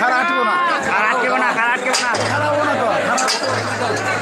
খারাপ আটবো না। আর আটকেও না আর আটকেও না। খারাপ না তো।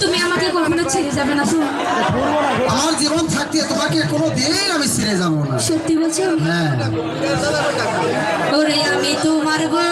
তুমি আমাকে কখনো ছেড়ে যাবে না তো আমার জীবন থাকতে তোমাকে কোনো দিন আমি ছেড়ে যাব না। সত্যি বলছো? হ্যাঁ। ওরে আমি তোমার বধূ।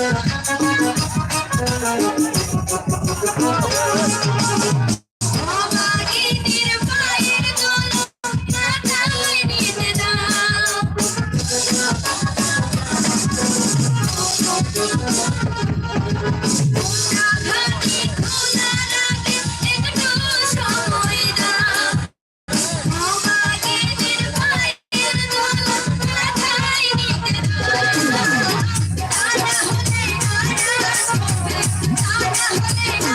Thank you.